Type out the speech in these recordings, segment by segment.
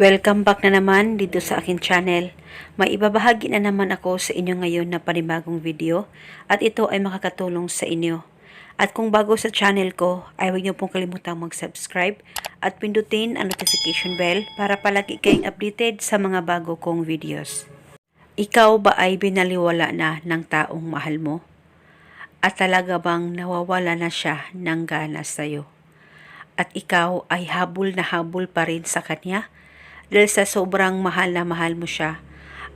Welcome back na naman dito sa akin channel. May ibabahagi na naman ako sa inyo ngayon na panibagong video at ito ay makakatulong sa inyo. At kung bago sa channel ko, ay huwag niyo pong kalimutang mag-subscribe at pindutin ang notification bell para palagi kayong updated sa mga bago kong videos. Ikaw ba ay binaliwala na ng taong mahal mo? At talaga bang nawawala na siya ng gana sa'yo? At ikaw ay habol na habol pa rin sa kanya? Dahil sa sobrang mahal na mahal mo siya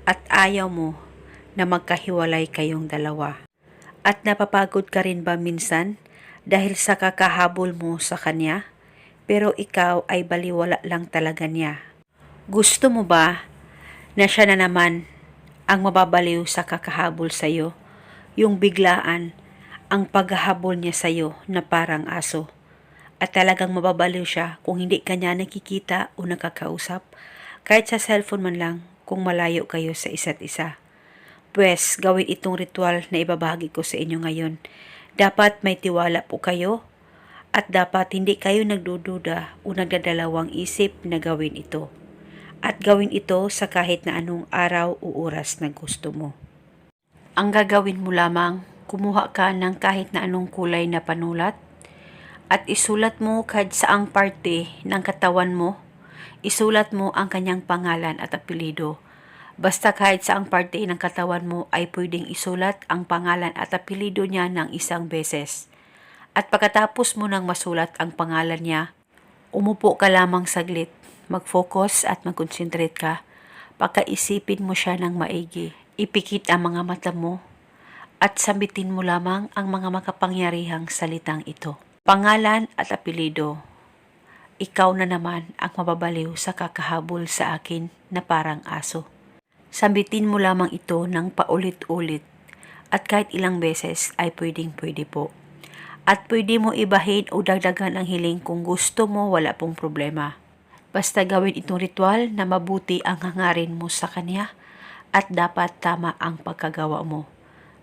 at ayaw mo na magkahiwalay kayong dalawa. At napapagod ka rin ba minsan dahil sa kakahabol mo sa kanya? Pero ikaw ay baliwala lang talaga niya. Gusto mo ba na siya na naman ang mababaliw sa kakahabol sa'yo? Yung biglaan, ang paghahabol niya sa'yo na parang aso at talagang mababaliw siya kung hindi kanya nakikita o nakakausap, kahit sa cellphone man lang kung malayo kayo sa isa't isa. Pwes, gawin itong ritual na ibabahagi ko sa inyo ngayon. Dapat may tiwala po kayo at dapat hindi kayo nagdududa o nagdadalawang isip na gawin ito. At gawin ito sa kahit na anong araw o oras na gusto mo. Ang gagawin mo lamang, kumuha ka ng kahit na anong kulay na panulat at isulat mo kahit saang parte ng katawan mo. Isulat mo ang kanyang pangalan at apelido. Basta kahit saang parte ng katawan mo ay pwedeng isulat ang pangalan at apelido niya ng isang beses. At pagkatapos mo nang masulat ang pangalan niya, umupo ka lamang saglit, mag-focus at mag-concentrate ka. Pagkaisipin mo siya ng maigi, ipikit ang mga mata mo at sambitin mo lamang ang mga makapangyarihang salitang ito. Pangalan at apelido. Ikaw na naman ang mababaliw sa kakahabol sa akin na parang aso. Sambitin mo lamang ito ng paulit-ulit at kahit ilang beses ay pwedeng pwede po. At pwede mo ibahin o dagdagan ang hiling kung gusto mo wala pong problema. Basta gawin itong ritual na mabuti ang hangarin mo sa kanya at dapat tama ang pagkagawa mo.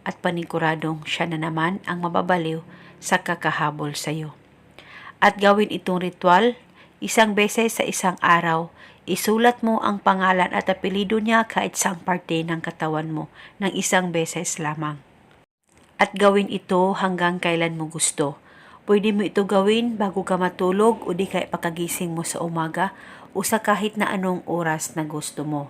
At paniguradong siya na naman ang mababaliw sa kakahabol sa iyo. At gawin itong ritual isang beses sa isang araw. Isulat mo ang pangalan at apelido niya kahit saang parte ng katawan mo ng isang beses lamang. At gawin ito hanggang kailan mo gusto. Pwede mo ito gawin bago ka matulog o di kaya pakagising mo sa umaga o sa kahit na anong oras na gusto mo.